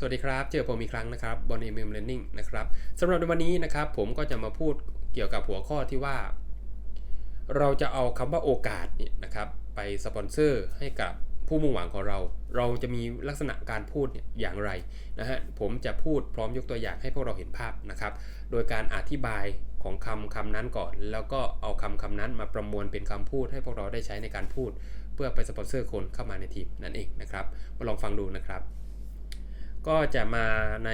สวัสดีครับ เจอผมอีกครั้งนะครับบน MM Learning นะครับสำหรับในวันนี้นะครับ ผมก็จะมาพูดเกี่ยวกับหัวข้อที่ว่า เราจะเอาคำว่าโอกาสเนี่ยนะครับไปสปอนเซอร์ให้กับผู้มุ่งหวังของเรา เราจะมีลักษณะการพูดเนี่ยอย่างไรนะฮะผมจะพูดพร้อมยกตัวอย่างให้พวกเราเห็นภาพนะครับ โดยการอธิบายของคำคำนั้นก่อน แล้วก็เอาคำคำนั้นมาประมวลเป็นคำพูดให้พวกเราได้ใช้ในการพูด เพื่อไปสปอนเซอร์คนเข้ามาในทีมนั่นเองนะครับมาลองฟังดูนะครับ ก็จะมาใน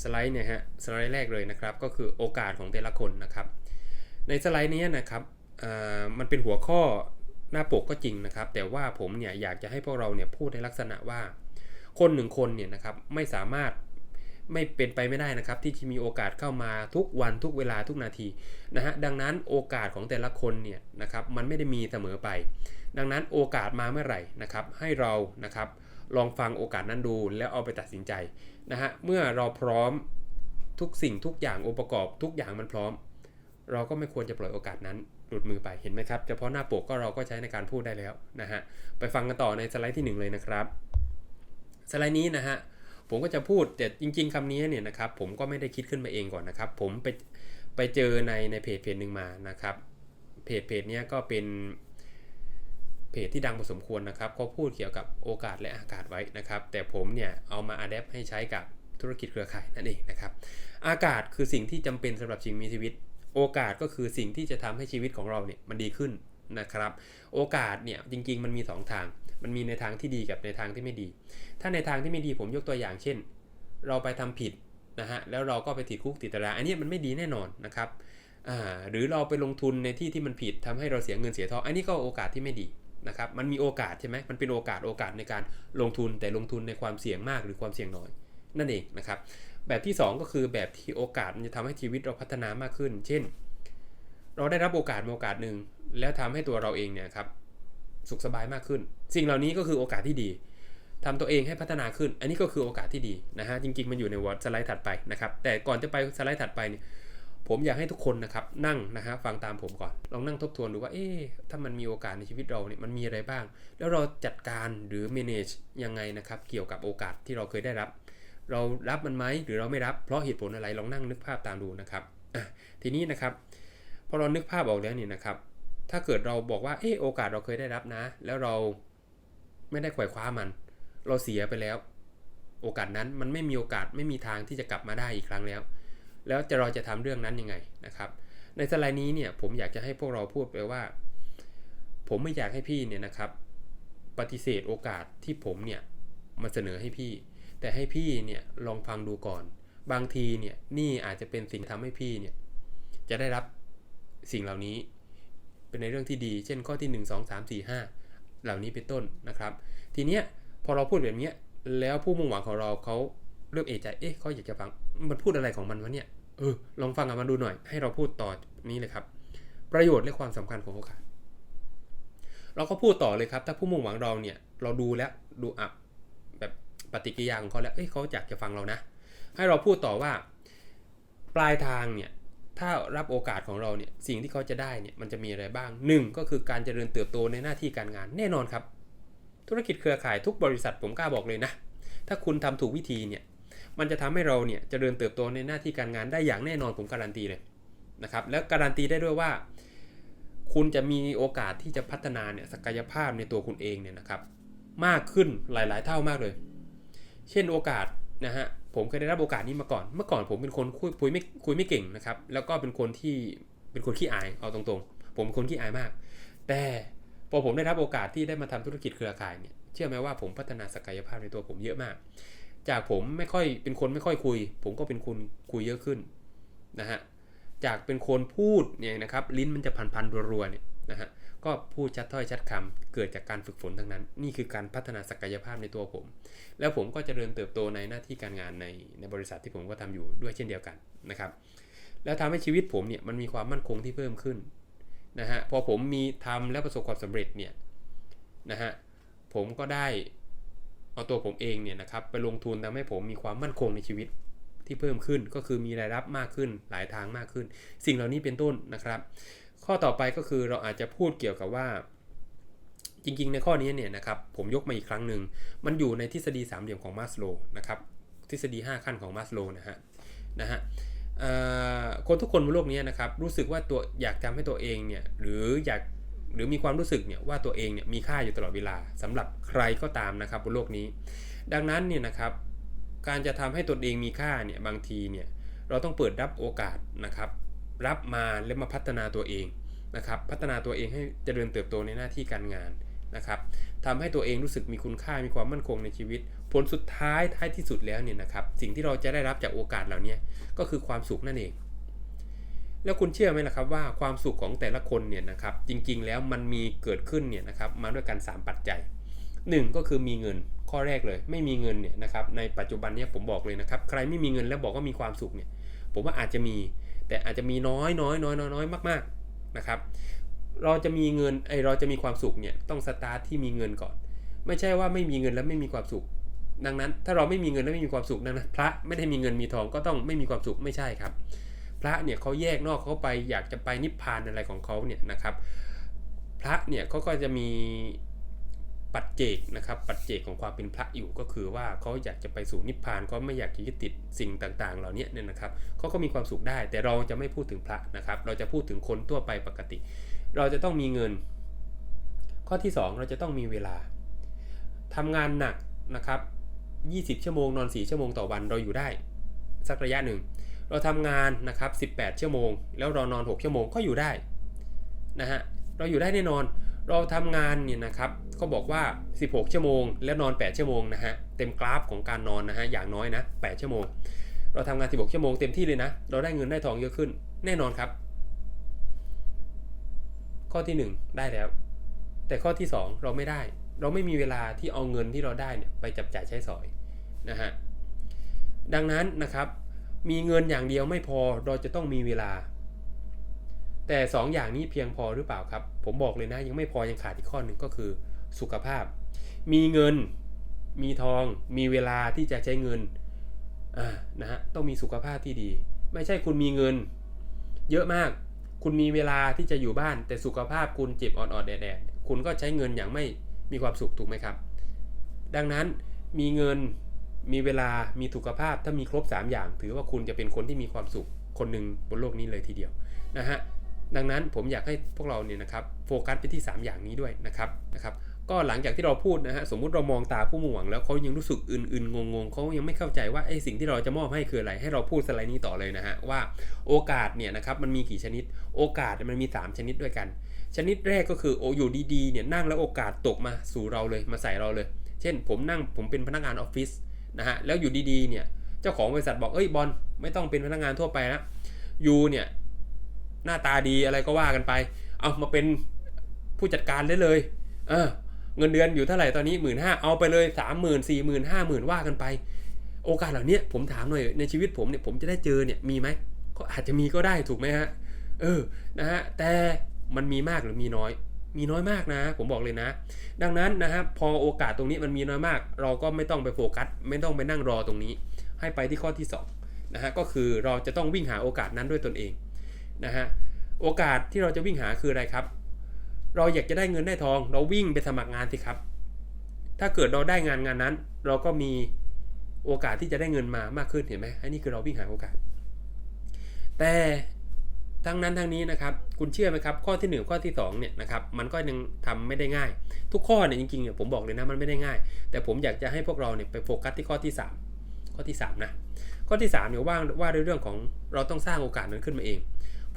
สไลด์เนี่ยฮะสไลด์แรกเลยนะครับก็คือโอกาสของแต่ละคนนะครับ ในสไลด์นี้นะครับมันเป็นหัวข้อหน้าปกก็จริงนะครับ แต่ว่าผมเนี่ยอยากจะให้พวกเราเนี่ยพูดในลักษณะว่า คนหนึ่งคนเนี่ยนะครับไม่สามารถไม่เป็นไปไม่ได้นะครับ ที่จะมีโอกาสเข้ามาทุกวันทุกเวลาทุกนาทีนะฮะดังนั้นโอกาสของแต่ละคนเนี่ยนะครับมันไม่ได้มีเสมอไป ดังนั้นโอกาสมาเมื่อไหร่นะครับให้เรานะครับ ลองฟังโอกาสนั้นดูแล้วเอาไปตัดสินใจนะฮะเมื่อเราพร้อมทุกสิ่งทุกอย่างองค์ประกอบทุกอย่างมันพร้อม เราก็ไม่ควรจะปล่อยโอกาสนั้นหลุดมือไปเห็นไหมครับเฉพาะหน้าปกก็เราก็ใช้ในการพูดได้แล้วนะฮะไปฟังกันต่อในสไลด์ที่ 1 เลยนะครับสไลด์นี้นะฮะผมก็จะพูดแต่จริง ๆคำนี้เนี่ยนะครับผมก็ไม่ได้คิดขึ้นมาเองก่อนนะครับ ผมไปไปเจอในในเพจเพจหนึ่งมานะครับเพจเพจนี้ก็เป็น เพจที่ดังพอสมควรนะครับเขาพูดเกี่ยวกับโอกาสและอากาศไว้นะครับ แต่ผมเนี่ยเอามาอัดแอปให้ใช้กับธุรกิจเครือข่ายนั่นเองนะครับ อากาศคือสิ่งที่จำเป็นสำหรับสิ่งมีชีวิต โอกาสก็คือสิ่งที่จะทำให้ชีวิตของเราเนี่ยมันดีขึ้นนะครับ โอกาสเนี่ยจริง ๆ มันมี 2 ทาง มันมีในทางที่ดีกับในทางที่ไม่ดี ถ้าในทางที่ไม่ดีผมยกตัวอย่างเช่น เราไปทำผิดนะฮะแล้วเราก็ไปติดคุกติดตารางอันนี้มันไม่ดีแน่นอนนะครับหรือเราไปลงทุนในที่ที่มันผิดทำให้เราเสียเงินเสียทองอันนี้ก็โอกาสที่ไม่ดี นะครับมันมีโอกาสใช่ไหมมันเป็นโอกาสโอกาสในการลงทุนแต่ลงทุนในความเสี่ยงมากหรือความเสี่ยงน้อย นั่นเองนะครับแบบที่ 2 ก็คือแบบที่โอกาสมันจะทำให้ชีวิตเราพัฒนามากขึ้น เช่น เราได้รับโอกาสมาโอกาสหนึ่งแล้วทำให้ตัวเราเองเนี่ยครับสุขสบายมากขึ้น สิ่งเหล่านี้ก็คือโอกาสที่ดีทำตัวเองให้พัฒนาขึ้น อันนี้ก็คือโอกาสที่ดีนะฮะจริงๆมันอยู่ในวอร์ดสไลด์ถัดไปนะครับแต่ก่อนจะไปสไลด์ถัดไปเนี่ย ผมอยากให้ทุกคนนะครับนั่งนะฮะฟังตามผมก่อนลองนั่งทบทวนดูว่าเอ๊ะถ้ามันมีโอกาสในชีวิตเราเนี่ยมันมีอะไรบ้าง แล้วเราจัดการหรือ manage ยังไงนะครับเกี่ยวกับโอกาสที่เราเคยได้รับ เรารับมันไหมหรือเราไม่รับเพราะเหตุผลอะไรลองนั่งนึกภาพตามดูนะครับทีนี้นะครับพอเรานึกภาพออกแล้วเนี่ยนะครับ ถ้าเกิดเราบอกว่าเออโอกาสเราเคยได้รับนะ แล้วเราไม่ได้ขว่คว้ามัน เราเสียไปแล้ว โอกาสนั้นมันไม่มีโอกาสไม่มีทางที่จะกลับมาได้อีกครั้งแล้ว แล้วจะเราจะทำเรื่องนั้นยังไงนะครับ ในสไลด์นี้เนี่ยผมอยากจะให้พวกเราพูดไปว่า ผมไม่อยากให้พี่เนี่ยนะครับ ปฏิเสธโอกาสที่ผมเนี่ยมาเสนอให้พี่ แต่ให้พี่เนี่ยลองฟังดูก่อน บางทีเนี่ยนี่อาจจะเป็นสิ่งทำให้พี่เนี่ยจะได้รับสิ่งเหล่านี้เป็นในเรื่องที่ดี เช่นข้อที่ 1 2 3 4 5 เหล่านี้เป็นต้นนะครับ ทีเนี้ยพอเราพูดแบบนี้แล้วผู้มุ่งหวังของเราเขา เริ่มเอะใจเอ๊ะเขาอยากจะฟังมันพูดอะไรของมันวะเนี่ยเออลองฟังกันมาดูหน่อย ให้เราพูดต่อนี้เลยครับ ประโยชน์และความสำคัญของโอกาสเราก็พูดต่อเลยครับ ถ้าผู้มุ่งหวังเราเนี่ยเราดูแล้วดูอะแบบปฏิกิริยาของเขาแล้วเอ้ยเขาอยากจะฟังเรานะ ให้เราพูดต่อว่า ปลายทางเนี่ยถ้ารับโอกาสของเราเนี่ยสิ่งที่เขาจะได้เนี่ยมันจะมีอะไรบ้างหนึ่งก็คือการเจริญเติบโตในหน้าที่การงานแน่นอนครับ ธุรกิจเครือข่ายทุกบริษัทผมกล้าบอกเลยนะ ถ้าคุณทำถูกวิธีเนี่ย มันจะทำให้เราเนี่ยจเจริญเติบโตในหน้าที่การงานได้อย่างแน่นอนผมการันตีเลยนะครับแล้วการันตีได้ด้วยว่า คุณจะมีโอกาสที่จะพัฒนาเนี่ยศักยภาพในตัวคุณเองเนี่ยนะครับ มากขึ้นหลาย ๆ เท่ามากเลย เช่นโอกาสนะฮะผมเคยได้รับโอกาสนี้มาก่อน เมื่อก่อนผมเป็นคนคุยคุยไม่คุยไม่เก่งนะครับ แล้วก็เป็นคนที่เป็นคนขี้อายเอาตรงๆ ผมเป็นคนขี้อายมาก แต่พอผมได้รับโอกาสที่ได้มาทำธุรกิจเครือข่ายเนี่ยเชื่อไหมว่าผมพัฒนาศักยภาพในตัวผมเยอะมาก จากผมไม่ค่อยเป็นคนไม่ค่อยคุย ผมก็เป็นคนคุยเยอะขึ้นนะฮะจากเป็นคนพูดเนี่ยนะครับลิ้นมันจะพันพันรัวๆเนี่ยนะฮะก็พูดชัดถ้อยชัดคำเกิดจากการฝึกฝนทั้งนั้น นี่คือการพัฒนาศักยภาพในตัวผม แล้วผมก็จเจริญเติบโตในหน้าที่การงานในในบริษัทที่ผมก็ทำอยู่ด้วยเช่นเดียวกันนะครับ แล้วทำให้ชีวิตผมเนี่ยมันมีความมั่นคงที่เพิ่มขึ้นนะฮะพอผมมีทำและประสบความสำเร็จเนี่ยนะฮะผมก็ได้ เอาตัวผมเองเนี่ยนะครับไปลงทุนทำให้ผมมีความมั่นคงในชีวิตที่เพิ่มขึ้นก็คือมีรายรับมากขึ้นหลายทางมากขึ้น สิ่งเหล่านี้เป็นต้นนะครับ ข้อต่อไปก็คือเราอาจจะพูดเกี่ยวกับว่า จริงๆ ในข้อนี้เนี่ยนะครับผมยกมาอีกครั้งหนึ่งมันอยู่ในทฤษฎีสามเหลี่ยมของมาสโลนะครับทฤษฎี 5 ขั้นของมาสโลนะฮะนะฮะคนทุกคนบนโลกนี้นะครับรู้สึกว่าตัวอยากทำให้ตัวเองเนี่ยหรืออยาก หรือมีความรู้สึกเนี่ยว่าตัวเองเนี่ยมีค่าอยู่ตลอดเวลาสำหรับใครก็ตามนะครับบนโลกนี้ ดังนั้นเนี่ยนะครับการจะทำให้ตนเองมีค่าเนี่ยบางทีเนี่ยเราต้องเปิดรับโอกาสนะครับ รับมาแล้วมาพัฒนาตัวเองนะครับ พัฒนาตัวเองให้เจริญเติบโตในหน้าที่การงานนะครับทำให้ตัวเองรู้สึกมีคุณค่ามีความมั่นคงในชีวิต ผลสุดท้ายท้ายที่สุดแล้วเนี่ยนะครับ สิ่งที่เราจะได้รับจากโอกาสเหล่านี้ก็คือความสุขนั่นเอง แล้วคุณเชื่อไหมล่ะครับว่าความสุขของแต่ละคนเนี่ยนะครับจริงๆแล้วมันมีเกิดขึ้นเนี่ยนะครับมาด้วยกัน 3 ปัจจัย 1 ก็คือมีเงินข้อแรกเลย ไม่มีเงินเนี่ยนะครับในปัจจุบันเนี้ผมบอกเลยนะครับใครไม่มีเงินแล้วบอกว่ามีความสุขเนี่ยผมว่าอาจจะมีแต่อาจจะมีน้อยน้อยน้อยน้อยน้อยมากๆนะครับเราจะมีเงินไอเราจะมีความสุขเนี่ยต้องสตาร์ทที่มีเงินก่อน ไม่ใช่ว่าไม่มีเงินแล้วไม่มีความสุข ดังนั้นถ้าเราไม่มีเงินแล้วไม่มีความสุขดังนั้นพระไม่ได้มีเงินมีทองก็ต้องไม่มีความสุขไม่ใช่ครับ พระเนี่ยเขาแยกนอกเขาไปอยากจะไปนิพพานอะไรของเขาเนี่ยนะครับ พระเนี่ยเขาก็จะมีปัจเจกนะครับปัจเจกของความเป็นพระอยู่ก็คือว่าเขาอยากจะไปสู่นิพพานเขาไม่อยากจะยึดติดสิ่งต่างๆ เหล่านี้เนี่ยนะครับเขาก็มีความสุขได้ แต่เราจะไม่พูดถึงพระนะครับ เราจะพูดถึงคนทั่วไปปกติ เราจะต้องมีเงิน ข้อที่ 2 เราจะต้องมีเวลาทำงานหนักนะครับ 20 ชั่วโมงนอน 4 ชั่วโมงต่อวันเราอยู่ได้ สักระยะหนึ่ง เราทำงานนะครับ 18 ชั่วโมง แล้วเรานอน 6 ชั่วโมงก็อยู่ได้นะฮะ เราอยู่ได้แน่นอน เราทำงานเนี่ยนะครับก็บอกว่า 16 ชั่วโมง แล้วนอน 8 ชั่วโมงนะฮะ เต็มกราฟของการนอนนะฮะ อย่างน้อยนะ 8 ชั่วโมง เราทำงาน 16 ชั่วโมงเต็มที่เลยนะ เราได้เงินได้ทองเยอะขึ้น แน่นอนครับ ข้อที่ 1 ได้แล้ว แต่ข้อที่ 2 เราไม่ได้ เราไม่มีเวลาที่เอาเงินที่เราได้เนี่ยไปจับจ่ายใช้สอยนะฮะ ดังนั้นนะครับ มีเงินอย่างเดียวไม่พอเราจะต้องมีเวลา แต่2ออย่างนี้เพียงพอหรือเปล่าครับ ผมบอกเลยนะยังไม่พอยังขาดอีกข้อหนึ่งก็คือสุขภาพ มีเงิน มีทอง มีเวลาที่จะใช้เงินอ่านะฮะต้องมีสุขภาพที่ดี ไม่ใช่คุณมีเงิน เยอะมาก คุณมีเวลาที่จะอยู่บ้าน แต่สุขภาพคุณเจ็บอ่อดๆแดดๆคุณก็ใช้เงินอย่างไม่มีความสุขถูกไหมครับ ดังนั้นมีเงิน มีเวลามีสุขภาพถ้ามีครบ 3 อย่าง ถือว่าคุณจะเป็นคนที่มีความสุขคนหนึ่งบนโลกนี้เลยทีเดียวนะฮะดังนั้นผมอยากให้พวกเราเนี่ยนะครับโฟกัสไปที่ 3 อย่างนี้ด้วยนะครับนะครับก็หลังจากที่เราพูดนะฮะสมมุติเรามองตาผู้มุ่งหวังแล้วเขายังรู้สึกอื่นๆงงๆเขายังไม่เข้าใจว่าไอ้สิ่งที่เราจะมอบให้คืออะไรให้เราพูดสไลด์นี้ต่อเลยนะฮะว่าโอกาสเนี่ยนะครับมันมีกี่ชนิด โอกาสมันมี 3 ชนิดด้วยกัน ชนิดแรกก็คือโออยู่ดีๆเนี่ยนั่งแล้วโอกาสตกมาสู่เราเลยมาใส่เราเลย เช่น ผมนั่งผมเป็นพนักงานออฟฟิศ นะฮะแล้วอยู่ดีๆเนี่ยเจ้าของบริษัทบอกเอ้ยบอลไม่ต้องเป็นพนักงานทั่วไปแล้วยูเนี่ยหน้าตาดีอะไรก็ว่ากันไป เอามาเป็นผู้จัดการได้เลยเออเงินเดือนอยู่เท่าไหร่ตอนนี้หมื่นห้าเอาไปเลยสามหมื่นสี่หมื่นห้าหมื่นว่ากันไป โอกาสเหล่านี้ผมถามหน่อยในชีวิตผมเนี่ยผมจะได้เจอเนี่ยมีไหมก็อาจจะมีก็ได้ถูกไหมฮะเออนะฮะแต่มันมีมากหรือมีน้อย มีน้อยมากนะ ผมบอกเลยนะ ดังนั้นนะฮะพอโอกาสตรงนี้มันมีน้อยมาก เราก็ไม่ต้องไปโฟกัส ไม่ต้องไปนั่งรอตรงนี้ ให้ไปที่ข้อที่สองนะฮะก็คือเราจะต้องวิ่งหาโอกาสนั้นด้วยตนเองนะฮะโอกาสที่เราจะวิ่งหาคืออะไรครับ เราอยากจะได้เงินได้ทอง เราวิ่งไปสมัครงานสิครับ ถ้าเกิดเราได้งานงานนั้น เราก็มีโอกาสที่จะได้เงินมามากขึ้นเห็นไหมอันนี้คือเราวิ่งหาโอกาส แต่ ทั้งนั้นทั้งนี้นะครับคุณเชื่อไหมครับข้อที่ 1 ข้อที่ 2เนี่ยนะครับมันก็ยังทำไม่ได้ง่าย ทุกข้อเนี่ยจริงๆเนี่ยผมบอกเลยนะมันไม่ได้ง่าย แต่ผมอยากจะให้พวกเราเนี่ยไปโฟกัสที่ข้อที่ 3 ข้อที่3นะข้อที่3เนี่ยว่าว่าด้วยเรื่องของเราต้องสร้างโอกาสนั้นขึ้นมาเอง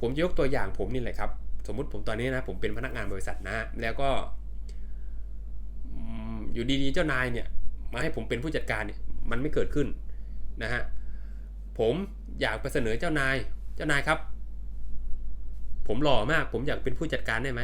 ผมยกตัวอย่างผมนี่แหละครับสมมุติผมตอนนี้นะผมเป็นพนักงานบริษัทนะแล้วก็อยู่ดีๆเจ้านายเนี่ยมาให้ผมเป็นผู้จัดการเนี่ยมันไม่เกิดขึ้นนะฮะผมอยากไปเสนอเจ้านายเจ้านายครับ ผมหล่อมาก ผมอยากเป็นผู้จัดการได้ไหม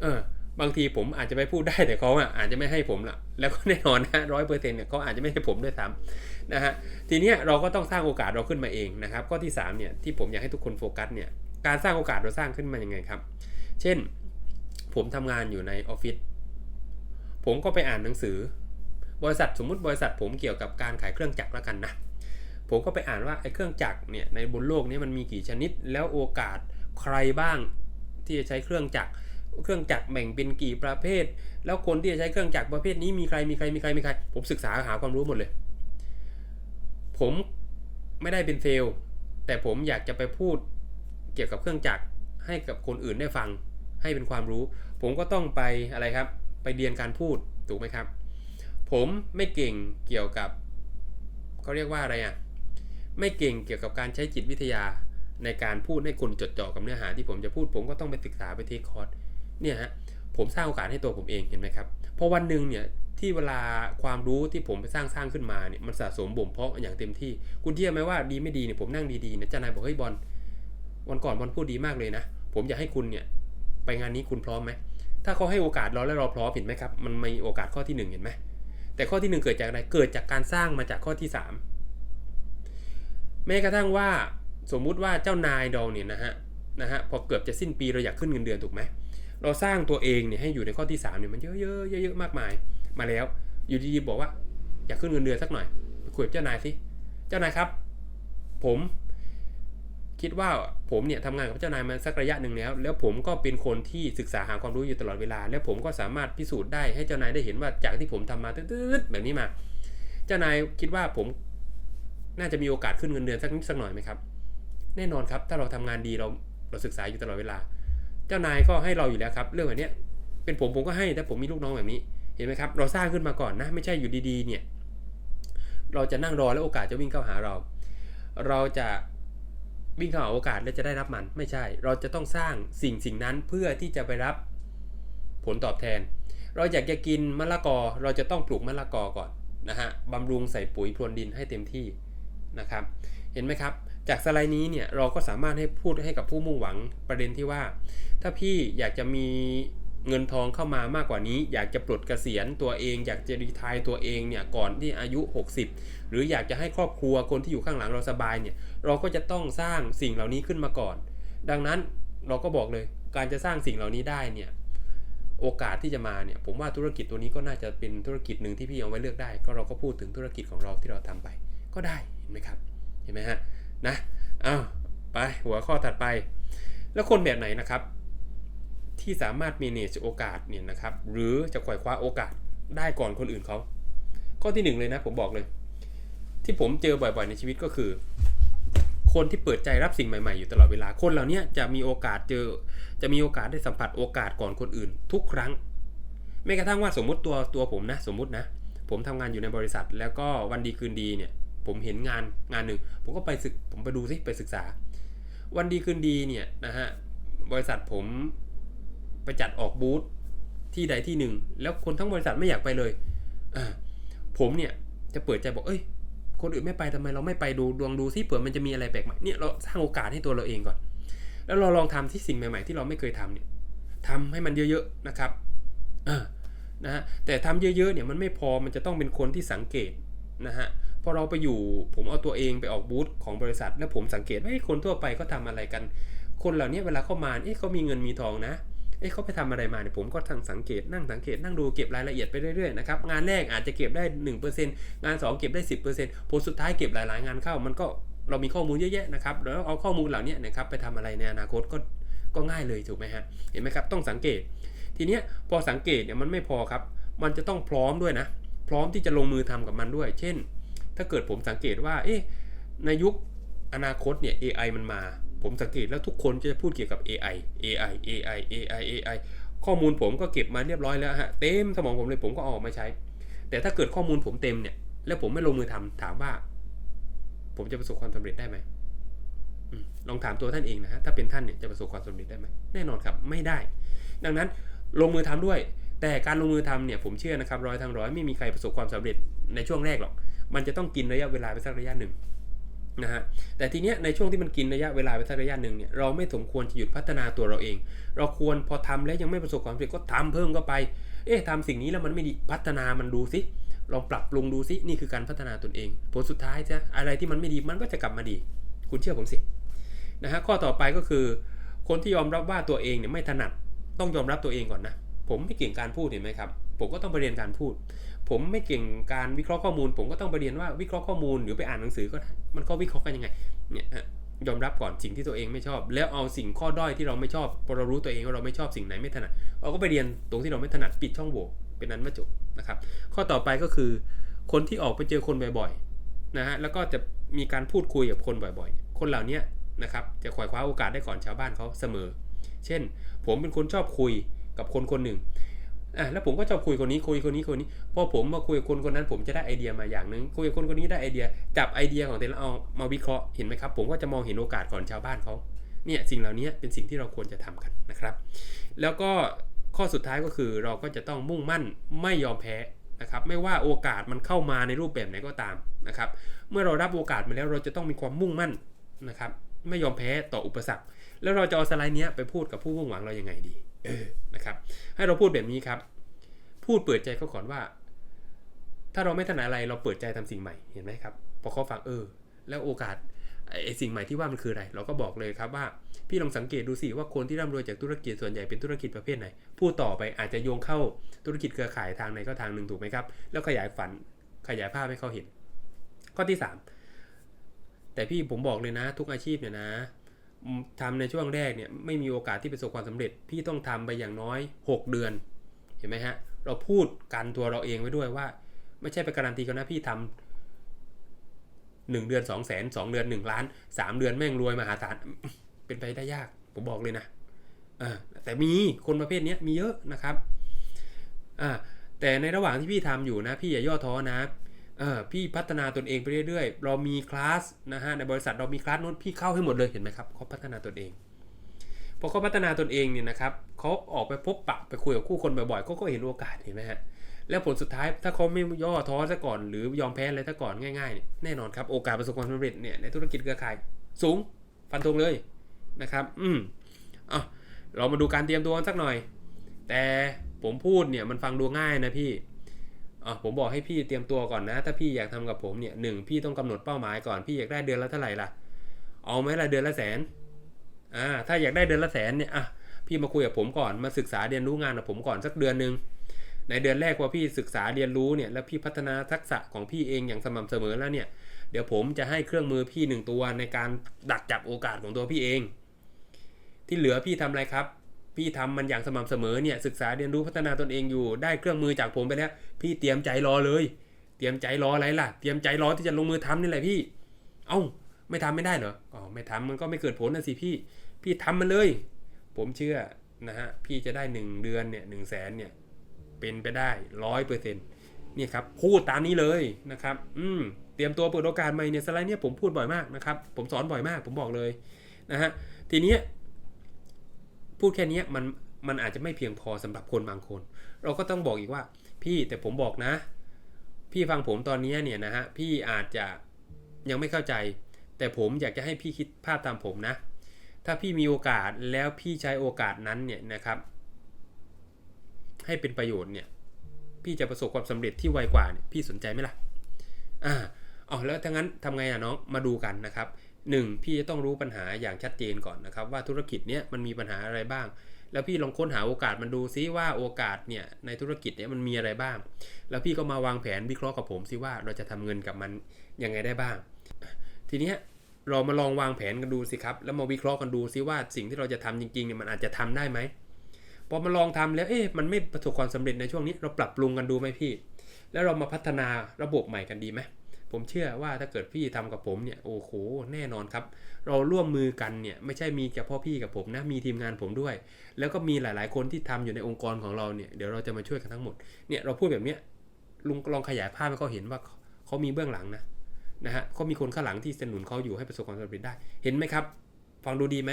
เออ บางทีผมอาจจะไปพูดได้แต่เขาอะอาจจะไม่ให้ผมละแล้วก็แน่นอนนะร้อยเปอร์เซ็นต์เนี่ยเขาอาจจะไม่ให้ผมด้วยซ้ำนะฮะทีเนี้ยเราก็ต้องสร้างโอกาสเราขึ้นมาเองนะครับ ข้อที่3เนี่ยที่ผมอยากให้ทุกคนโฟกัสเนี่ยการสร้างโอกาสเราสร้างขึ้นมาอยังไงครับ เช่น ผมทำงานอยู่ในออฟฟิศผมก็ไปอ่านหนังสือ บริษัทสมมุติบริษัทผมเกี่ยวกับการขายเครื่องจักรล้วกันนะผมก็ไปอ่านว่าไอ้เครื่องจักรเนี่ยในบนโลกนี้มันมีกี่ชนิดแล้วโอกาส ใครบ้างที่จะใช้เครื่องจักรเครื่องจักรแบ่งเป็นกี่ประเภท แล้วคนที่จะใช้เครื่องจักรประเภทนี้มีใครมีใครมีใครมีใคร ผมศึกษาหาความรู้หมดเลย ผมไม่ได้เป็นเซลล์ แต่ผมอยากจะไปพูดเกี่ยวกับเครื่องจักรให้กับคนอื่นได้ฟัง ให้เป็นความรู้ ผมก็ต้องไปอะไรครับ ไปเรียนการพูดถูกไหมครับ ผมไม่เก่งเกี่ยวกับเขาเรียกว่าอะไรอะไม่เก่งเกี่ยวกับการใช้จิตวิทยา ในการพูดให้คนจดจ่อกับเนื้อหาที่ผมจะพูดผมก็ต้องไปศึกษาไปเทคคอร์สเนี่ยฮะผมสร้างโอกาสให้ตัวผมเองเห็นไหมครับเพราะวันหนึ่งเนี่ยที่เวลาความรู้ที่ผมไปสร้างสร้างขึ้นมาเนี่ยมันสะสมบ่มเพาะอย่างเต็มที่ คุณเทียบไหมว่าดีไม่ดีเนี่ยผมนั่งดีๆเนี่ยเจ้านายบอกเฮ้ยบอลวันก่อนบอลพูดดีมากเลยนะผมอยากให้คุณเนี่ยไปงานนี้คุณพร้อมไหมถ้าเขาให้โอกาสเราแล้วเราพร้อมเห็นไหมครับมันมีโอกาสข้อที่หนึ่งเห็นไหมแต่ข้อที่หนึ่งเกิดจากอะไรเกิดจากการสร้างมาจากข้อที่สามแม้กระทั่งว่า สมมุติว่าเจ้านายเราเนี่ยนะฮะนะฮะพอเกือบจะสิ้นปีเราอยากขึ้นเงินเดือนถูกไหมเราสร้างตัวเองเนี่ยให้อยู่ในข้อที่3เนี่ยมันเยอะๆเยอะๆมากมาย มาแล้ว อยู่ดีๆบอกว่าอยากขึ้นเงินเดือนสักหน่อยไปคุยกับเจ้านายสิเจ้านายครับ ผมคิดว่าผมเนี่ยทำงานกับเจ้านายมาสักระยะหนึ่งแล้ว แล้วผมก็เป็นคนที่ศึกษาหาความรู้อยู่ตลอดเวลา แล้วผมก็สามารถพิสูจน์ได้ให้เจ้านายได้เห็นว่าจากที่ผมทำมาตืดๆแบบนี้มา เจ้านายคิดว่าผมน่าจะมีโอกาสขึ้นเงินเดือนสักนิดสักหน่อยไหมครับ แน่นอนครับ ถ้าเราทำงานดีเราเราศึกษาอยู่ตลอดเวลา เจ้านายก็ให้เราอยู่แล้วครับ เรื่องแบบนี้เป็นผมผมก็ให้แต่ผมมีลูกน้องแบบนี้ เห็นไหมครับ เราสร้างขึ้นมาก่อนนะ ไม่ใช่อยู่ดีๆ เนี่ย เราจะนั่งรอแล้วโอกาสจะวิ่งเข้าหาเรา เราจะวิ่งเข้าหาโอกาสแล้วจะได้รับมัน ไม่ใช่ เราจะต้องสร้างสิ่งสิ่งนั้นเพื่อที่จะไปรับผลตอบแทน เราอยากจะกินมะละกอ เราจะต้องปลูกมะละกอก่อนนะฮะบำรุงใส่ปุ๋ยพรวนดินให้เต็มที่นะครับ เห็นไหมครับ จากสไลด์นี้เนี่ยเราก็สามารถให้พูดให้กับผู้มุ่งหวังประเด็นที่ว่า ถ้าพี่อยากจะมีเงินทองเข้ามามากกว่านี้ อยากจะปลดเกษียณตัวเอง อยากจะรีทายตัวเองเนี่ยก่อนที่อายุ 60 หรืออยากจะให้ครอบครัวคนที่อยู่ข้างหลังเราสบายเนี่ยเราก็จะต้องสร้างสิ่งเหล่านี้ขึ้นมาก่อน ดังนั้นเราก็บอกเลยการจะสร้างสิ่งเหล่านี้ได้เนี่ยโอกาสที่จะมาเนี่ยผมว่าธุรกิจตัวนี้ก็น่าจะเป็นธุรกิจหนึ่งที่พี่เอาไว้เลือกได้ ก็เราก็พูดถึงธุรกิจของเราที่เราทำไป ก็ได้เห็นไหมครับเห็นไหมฮะ นะอ้าวไปหัวข้อถัดไป แล้วคนแบบไหนนะครับ ที่สามารถ manage โอกาสเนี่ยนะครับ หรือจะขวายคว้าโอกาสได้ก่อนคนอื่นเขาข้อที่หนึ่งเลยนะผมบอกเลย ที่ผมเจอบ่อยๆในชีวิตก็คือ คนที่เปิดใจรับสิ่งใหม่ๆอยู่ตลอดเวลาคนเหล่านี้จะมีโอกาสเจอ จะมีโอกาสได้สัมผัสโอกาสก่อนคนอื่น ทุกครั้งไม่กระทั่งว่าสมมติตัวตัวผมนะ สมมตินะ ผมทำงานอยู่ในบริษัท แล้วก็วันดีคืนดีเนี่ย ผมเห็นงานงานหนึ่ง ผมก็ไปศึกผมไปดูสิไปศึกษา วันดีคืนดีเนี่ยนะฮะบริษัทผมไปจัดออกบูธที่ใดที่หนึ่ง แล้วคนทั้งบริษัทไม่อยากไปเลยอผมเนี่ยจะเปิดใจบอกเอ้ย คนอื่นไม่ไปทำไมเราไม่ไปดูดวงดูซิเผื่อมันจะมีอะไรแปลกใหม่เนี่ยเราสร้างโอกาสให้ตัวเราเองก่อน แล้วเราลองทำที่สิ่งใหม่ๆ ที่เราไม่เคยทำเนี่ยทำให้มันเยอะๆนะครับนะฮะแต่ทำเยอะๆเนี่ยมันไม่พอมันจะต้องเป็นคนที่สังเกตนะฮะ พอเราไปอยู่ผมเอาตัวเองไปออกบูธของบริษัท แล้วผมสังเกตว่าคนทั่วไปเขาทาอะไรกัน คนเหล่านี้เวลาเข้ามาเอ๊ะเขามีเงินมีทองนะเอ๊ะเขาไปทำอะไรมาเนี่ยผมก็ทั้งสังเกตนั่งสังเกตนั่งดูเก็บรายละเอียดไปเรื่อยๆนะครับงานแรกอาจจะเก็บได้ 1%งาน 2 เก็บได้ 10%ผลสุดท้ายเก็บหลายๆ งานเข้า มันก็เรามีข้อมูลเยอะแยะนะครับแล้วเอาข้อมูลเหล่านี้นะครับไปทำอะไรในอนาคตก็ก็ง่ายเลยถูกไหมฮะเห็นไหมครับต้องสังเกต ทีเนี้ยพอสังเกตเนี่ยมันไม่พอครับ มันจะต้องพร้อมด้วยนะ พร้อมที่จะลงมือทำกับมันด้วย เช่น ถ้าเกิดผมสังเกตว่า เอ๊ะในยุคอนาคตเนี่ย AI มันมา ผมสังเกตแล้วทุกคนจะพูดเกี่ยวกับ AI AI AI AI AI ข้อมูลผมก็เก็บมาเรียบร้อยแล้วฮะ เต็มสมองผมเลยผมก็ออกมาใช้ แต่ถ้าเกิดข้อมูลผมเต็มเนี่ย แล้วผมไม่ลงมือทำถามว่า ผมจะประสบความสำเร็จได้ไหมอมลองถามตัวท่านเองนะฮะ ถ้าเป็นท่านเนี่ยจะประสบความสำเร็จได้ไหม แน่นอนครับ ไม่ได้ ดังนั้นลงมือทำด้วย แต่การลงมือทำเนี่ยผมเชื่อนะครับร้อยทางร้อยไม่มีใครประสบความสำเร็จในช่วงแรกหรอก มันจะต้องกินระยะเวลาไปสักระยะหนึ่งนะฮะแต่ทีเนี้ยในช่วงที่มันกินระยะเวลาไปสักระยะหนึ่งเนี่ยเราไม่สมควรจะหยุดพัฒนาตัวเราเอง เราควรพอทำแล้วยังไม่ประสบความสำเร็จก็ทำเพิ่มก็ไป เอ๊ะทำสิ่งนี้แล้วมันไม่ดีพัฒนามันดูสิลองปรับปรุงดูสินี่คือการพัฒนาตนเอง ผลสุดท้ายจะอะไรที่มันไม่ดีมันก็จะกลับมาดี คุณเชื่อผมสินะฮะข้อต่อไปก็คือ คนที่ยอมรับว่าตัวเองเนี่ยไม่ถนัดต้องยอมรับตัวเองก่อนนะผมไม่เก่งการพูดเห็นไหมครับ ผมก็ต้องไปเรียนการพูด ผมไม่เก่งการวิเคราะห์ข้อมูล ผมก็ต้องไปเรียนว่าวิเคราะห์ข้อมูลหรือไปอ่านหนังสือก็ได้มันก็วิเคราะห์กันยังไงเนี่ยฮะยอมรับก่อนสิ่งที่ตัวเองไม่ชอบ แล้วเอาสิ่งข้อด้อยที่เราไม่ชอบพอเรารู้ตัวเองว่าเราไม่ชอบสิ่งไหนไม่ถนัดเราก็ไปเรียนตรงที่เราไม่ถนัดปิดช่องโหว่เป็นนั้นว่าจบนะครับ ข้อต่อไปก็คือ คนที่ออกไปเจอคนบ่อยๆนะฮะแล้วก็จะมีการพูดคุยกับคนบ่อยๆ คนเหล่านี้นะครับจะขวายคว้าโอกาสได้ก่อนชาวบ้านเขาเสมอ เช่น ผมเป็นคนชอบคุยกับคนคนหนึ่ง อะแล้วผมก็ชอบคุยคนนี้คุยคนนี้คนนี้พอผมมาคุยกับคนคนนั้น ผมจะได้ไอเดียมาอย่างหนึ่งคุยกับคนคนนี้ได้ไอเดียจับไอเดียของแต่ละเอามาวิเคราะห์เห็นไหมครับ ผมก็จะมองเห็นโอกาสก่อนชาวบ้านเขาเนี่ยสิ่งเหล่านี้เป็นสิ่งที่เราควรจะทำกันนะครับ แล้วก็ข้อสุดท้ายก็คือเราก็จะต้องมุ่งมั่นไม่ยอมแพ้นะครับไม่ว่าโอกาสมันเข้ามาในรูปแบบไหนก็ตามนะครับ เมื่อเรารับโอกาสมาแล้วเราจะต้องมีความมุ่งมั่นนะครับ ไม่ยอมแพ้ต่ออุปสรรค แล้วเราจะเอาสไลด์เนี้ยไปพูดกับผู้มุ่งหวังเรายังไงดี เออนะครับ ให้เราพูดแบบนี้ครับ พูดเปิดใจเขาก่อนว่า ถ้าเราไม่ถนัดอะไรเราเปิดใจทำสิ่งใหม่เห็นไหมครับพอเขาฟังเออ แล้วโอกาสไอ้สิ่งใหม่ที่ว่ามันคืออะไร เราก็บอกเลยครับว่า พี่ลองสังเกตดูสิว่าคนที่ร่ำรวยจากธุรกิจส่วนใหญ่เป็นธุรกิจประเภทไหน พูดต่อไปอาจจะโยงเข้าธุรกิจเครือข่ายทางไหนก็ทางหนึ่งถูกไหมครับ แล้วขยายฝันขยายภาพให้เขาเห็น ข้อที่ 3 แต่พี่ผมบอกเลยนะ ทุกอาชีพเนี่ยนะ ทำในช่วงแรกเนี่ยไม่มีโอกาสที่ประสบความสำเร็จ พี่ต้องทำไปอย่างน้อย 6 เดือน เห็นไหมฮะ เราพูดกันตัวเราเองไว้ด้วยว่า ไม่ใช่ไปการันตีกันนะพี่ทำหนึ่งเดือนสองแสนสองเดือนหนึ่งล้านสามเดือนแม่งรวยมหาศาลเป็นไปได้ยาก ผมบอกเลยนะอแต่มีคนประเภทนี้มีเยอะนะครับอแต่ในระหว่างที่พี่ทำอยู่นะ พี่อย่าย่อท้อนะ พี่พัฒนาตนเองไปเรื่อยๆ เรามีคลาสนะฮะในบริษัทเรามีคลาสโน้นพี่เข้าให้หมดเลยเห็นไหมครับเขาพัฒนาตนเองพอเขาพัฒนาตนเองเนี่ยนะครับเขาออกไปพบปะไปคุยกับคู่คนบ่อยๆเขาก็เห็นโอกาสเห็นไหมฮะแล้วผลสุดท้ายถ้าเขาไม่ย่อท้อซะก่อนหรือยอมแพ้อะไรซะก่อนง่ายๆเนี่ยแน่นอนครับโอกาสประสบความสำเร็จเนี่ยในธุรกิจเครือข่ายสูงฟันธงเลยนะครับ อืมอะเรามาดูการเตรียมตัวกันสักหน่อย แต่ผมพูดเนี่ยมันฟังดูง่ายนะพี่ อะผมบอกให้พี่เตรียมตัวก่อนนะ ถ้าพี่อยากทำกับผมเนี่ยหนึ่งพี่ต้องกำหนดเป้าหมายก่อนพี่อยากได้เดือนละเท่าไหร่ล่ะ เอาไหมล่ะเดือนละแสนอ่าถ้าอยากได้เดือนละแสนเนี่ยอะพี่มาคุยกับผมก่อนมาศึกษาเรียนรู้งานกับผมก่อนสักเดือนหนึ่งในเดือนแรกว่าพี่ศึกษาเรียนรู้เนี่ยแล้วพี่พัฒนาทักษะของพี่เองอย่างสม่ำเสมอแล้วเนี่ยเดี๋ยวผมจะให้เครื่องมือพี่หนึ่งตัวในการดักจับโอกาสของตัวพี่เอง ที่เหลือพี่ทำอะไรครับ พี่ทำมันอย่างสม่ำเสมอเนี่ยศึกษาเรียนรู้พัฒนาตนเองอยู่ได้เครื่องมือจากผมไปแล้ว พี่เตรียมใจรอเลย เตรียมใจรออะไรล่ะ เตรียมใจรอที่จะลงมือทำนี่แหละพี่ เอ้าไม่ทำไม่ได้เหรออ๋อไม่ทำมันก็ไม่เกิดผลนะสิพี่ พี่ทำมันเลย ผมเชื่อนะฮะพี่จะได้หนึ่งเดือนเนี่ยหนึ่งแสนเนี่ยเป็นไปได้ร้อยเปอร์เซ็นต์นี่ครับพูดตามนี้เลยนะครับ อืมเตรียมตัวเปิดโอกาสใหม่เนี่ยสไลด์เนี่ยผมพูดบ่อยมากนะครับ ผมสอนบ่อยมาก ผมบอกเลยนะฮะทีนี้ พูดแค่นี้มันมันอาจจะไม่เพียงพอสำหรับคนบางคน เราก็ต้องบอกอีกว่า พี่แต่ผมบอกนะ พี่ฟังผมตอนนี้เนี่ยนะฮะพี่อาจจะยังไม่เข้าใจ แต่ผมอยากจะให้พี่คิดภาพตามผมนะ ถ้าพี่มีโอกาสแล้วพี่ใช้โอกาสนั้นเนี่ยนะครับ ให้เป็นประโยชน์เนี่ย พี่จะประสบความสำเร็จที่ไวกว่าเนี่ยพี่สนใจไหมล่ะอ่าอ๋อแล้วถ้างั้นทำไงอะน้องมาดูกันนะครับ หนึ่งพี่จะต้องรู้ปัญหาอย่างชัดเจนก่อนนะครับ ว่าธุรกิจเนี้ยมันมีปัญหาอะไรบ้าง แล้วพี่ลองค้นหาโอกาสมันดูซิว่าโอกาสเนี่ยในธุรกิจเนี้ยมันมีอะไรบ้าง แล้วพี่ก็มาวางแผนวิเคราะห์กับผมซิว่าเราจะทำเงินกับมันยังไงได้บ้าง ทีเนี้ยเรามาลองวางแผนกันดูสิครับ แล้วมาวิเคราะห์กันดูซิว่าสิ่งที่เราจะทำจริงๆเนี่ยมันอาจจะทำได้ไหมพอมาลองทำแล้วเอ๊ะมันไม่ประสบความสำเร็จในช่วงนี้ เราปรับปรุงกันดูไหมพี่ แล้วเรามาพัฒนาระบบใหม่กันดีไหม ผมเชื่อว่าถ้าเกิดพี่ทำกับผมเนี่ยโอ้โหแน่นอนครับ เราร่วมมือกันเนี่ยไม่ใช่มีเฉพาะพี่กับผมนะมีทีมงานผมด้วย แล้วก็มีหลาย ๆ คนที่ทำอยู่ในองค์กรของเราเนี่ยเดี๋ยวเราจะมาช่วยกันทั้งหมดเนี่ยเราพูดแบบเนี้ยลุงลองขยายภาพให้เขาเห็นว่าเขามีเบื้องหลังนะนะฮะเขามีคนข้างหลังที่สนุนเขาอยู่ให้ประสบความสำเร็จได้ เห็นไหมครับ ฟังดูดีไหม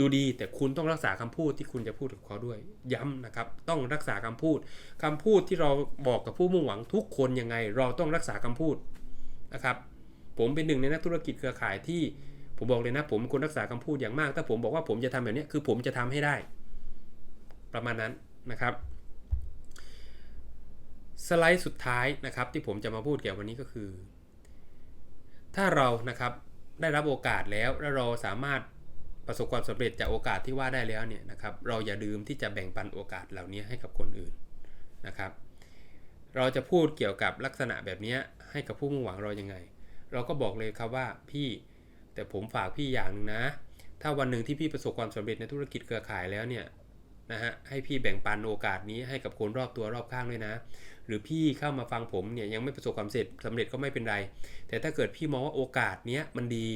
ดูดีแต่คุณต้องรักษาคำพูดที่คุณจะพูดกับเขาด้วย ย้ำนะครับ ต้องรักษาคำพูดคำพูดที่เราบอกกับผู้มุ่งหวังทุกคนยังไง เราต้องรักษาคำพูด นะครับ ผมเป็นหนึ่งในนักธุรกิจเครือข่ายที่ผมบอกเลยนะ ผมเป็นคนรักษาคำพูดอย่างมาก ถ้าผมบอกว่าผมจะทำแบบนี้คือผมจะทำให้ได้ ประมาณนั้นนะครับ สไลด์สุดท้ายนะครับ ที่ผมจะมาพูดเกี่ยววันนี้ก็คือ ถ้าเรานะครับได้รับโอกาสแล้วแล้วเราสามารถประสบความสำเร็จจากโอกาสที่ว่าได้แล้วเนี่ยนะครับ เราอย่าลืมที่จะแบ่งปันโอกาสเหล่านี้ให้กับคนอื่นนะครับ เราจะพูดเกี่ยวกับลักษณะแบบนี้ให้กับผู้มุ่งหวังเรายังไง เราก็บอกเลยครับว่าพี่แต่ผมฝากพี่อย่างนึงนะ ถ้าวันหนึ่งที่พี่ประสบความสำเร็จในธุรกิจเครือข่ายแล้วเนี่ยนะฮะให้พี่แบ่งปันโอกาสนี้ให้กับคนรอบตัวรอบข้างด้วยนะ หรือพี่เข้ามาฟังผมเนี่ยยังไม่ประสบความสำเร็จสำเร็จก็ไม่เป็นไร แต่ถ้าเกิดพี่มองว่าโอกาสเนี้ยมันดี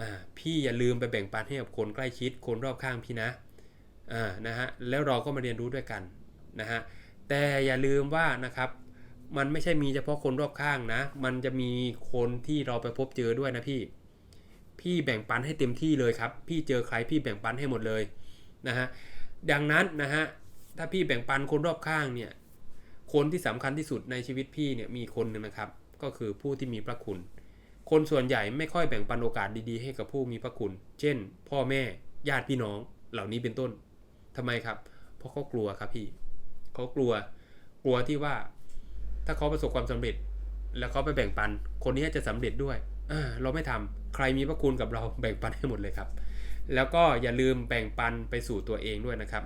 อ่าพี่อย่าลืมไปแบ่งปันให้กับคนใกล้ชิดคนรอบข้างพี่นะอ่านะฮะแล้วเราก็มาเรียนรู้ด้วยกันนะฮะ แต่อย่าลืมว่านะครับมันไม่ใช่มีเฉพาะคนรอบข้างนะ มันจะมีคนที่เราไปพบเจอด้วยนะพี่ พี่แบ่งปันให้เต็มที่เลยครับ พี่เจอใครพี่แบ่งปันให้หมดเลยนะฮะ ดังนั้นนะฮะ ถ้าพี่แบ่งปันคนรอบข้างเนี่ย คนที่สำคัญที่สุดในชีวิตพี่เนี่ยมีคนหนึ่งนะครับ ก็คือผู้ที่มีพระคุณ คนส่วนใหญ่ไม่ค่อยแบ่งปันโอกาสดีๆ ให้กับผู้มีพระคุณ เช่น พ่อแม่ ญาติพี่น้อง เหล่านี้เป็นต้นทำไมครับ เพราะเขากลัวครับพี่ เขากลัว กลัวที่ว่า ถ้าเขาประสบความสำเร็จ แล้วเขาไปแบ่งปัน คนนี้จะสำเร็จด้วยเราไม่ทำใครมีพระคุณกับเราแบ่งปันให้หมดเลยครับ แล้วก็อย่าลืมแบ่งปันไปสู่ตัวเองด้วยนะครับ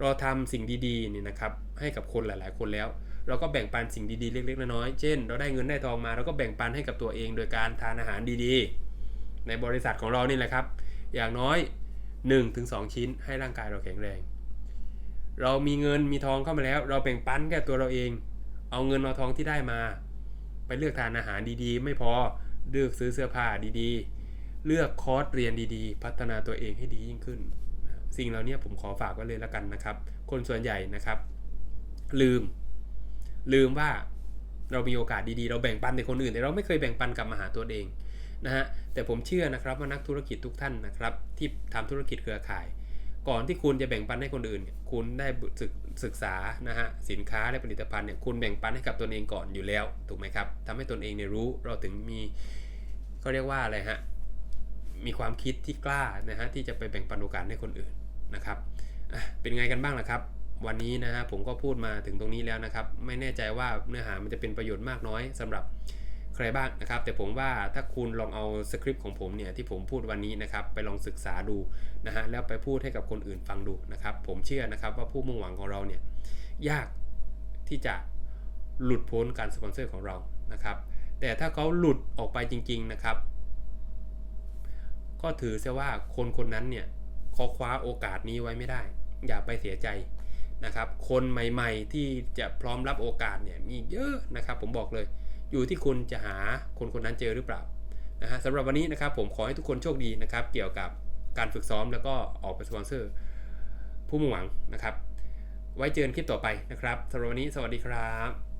เราทำสิ่งดีๆนี่นะครับ ให้กับคนหลาย ๆ คนแล้ว เราก็แบ่งปันสิ่งดีๆเล็ก ๆ น้อยๆ เช่น เราได้เงินได้ทองมา เราก็แบ่งปันให้กับตัวเองโดยการทานอาหารดีๆ ในบริษัทของเรานี่แหละครับ อย่างน้อย 1-2 ชิ้นให้ร่างกายเราแข็งแรง เรามีเงินมีทองเข้ามาแล้ว เราแบ่งปันแก่ตัวเราเอง เอาเงินเอาทองที่ได้มา ไปเลือกทานอาหารดีๆ ไม่พอเลือกซื้อเสื้อผ้าดีๆ เลือกคอร์สเรียนดีๆ พัฒนาตัวเองให้ดียิ่งขึ้น สิ่งเหล่านี้ผมขอฝากไว้เลยล้วกันนะครับ คนส่วนใหญ่นะครับ ลืม ลืมว่าเรามีโอกาสดีๆ เราแบ่งปันในคนอื่น แต่เราไม่เคยแบ่งปันกลับมาหาตัวเองนะฮะแต่ผมเชื่อนะครับว่านักธุรกิจทุกท่านนะครับ ที่ทำธุรกิจเครือข่าย ก่อนที่คุณจะแบ่งปันให้คนอื่น คุณได้ศึกศึกษานะฮะสินค้าและผลิตภัณฑ์เนี่ยคุณแบ่งปันให้กับตนเองก่อนอยู่แล้วถูกไหมครับทำให้ตนเองเนี่ยรู้เราถึงมีเขาเรียกว่าอะไรฮะมีความคิดที่กล้านะฮะที่จะไปแบ่งปันโอกาสให้คนอื่นนะครับเป็นไงกันบ้างล่ะครับ วันนี้นะฮะผมก็พูดมาถึงตรงนี้แล้วนะครับ ไม่แน่ใจว่าเนื้อหามันจะเป็นประโยชน์มากน้อยสำหรับ ใครบ้างนะครับ แต่ผมว่าถ้าคุณลองเอาสคริปต์ของผมเนี่ยที่ผมพูดวันนี้นะครับไปลองศึกษาดูนะฮะแล้วไปพูดให้กับคนอื่นฟังดูนะครับ ผมเชื่อนะครับว่าผู้มุ่งหวังของเราเนี่ยยากที่จะหลุดพ้นการสปอนเซอร์ของเรานะครับ แต่ถ้าเขาหลุดออกไปจริง ๆนะครับ ก็ถือเสียว่าคนคนนั้นเนี่ยเขาคว้าโอกาสนี้ไว้ไม่ได้ อย่าไปเสียใจนะครับ คนใหม่ ๆ ที่จะพร้อมรับโอกาสเนี่ยมีเยอะนะครับ ผมบอกเลย อยู่ที่คุณจะหาคนคนนั้นเจอหรือเปล่านะฮะสำหรับวันนี้นะครับผมขอให้ทุกคนโชคดีนะครับ เกี่ยวกับการฝึกซ้อมแล้วก็ออกไปสปอนเซอร์ ผู้มุ่งหวังนะครับ ไว้เจอกันคลิปต่อไปนะครับสำหรับวันนี้สวัสดีครับ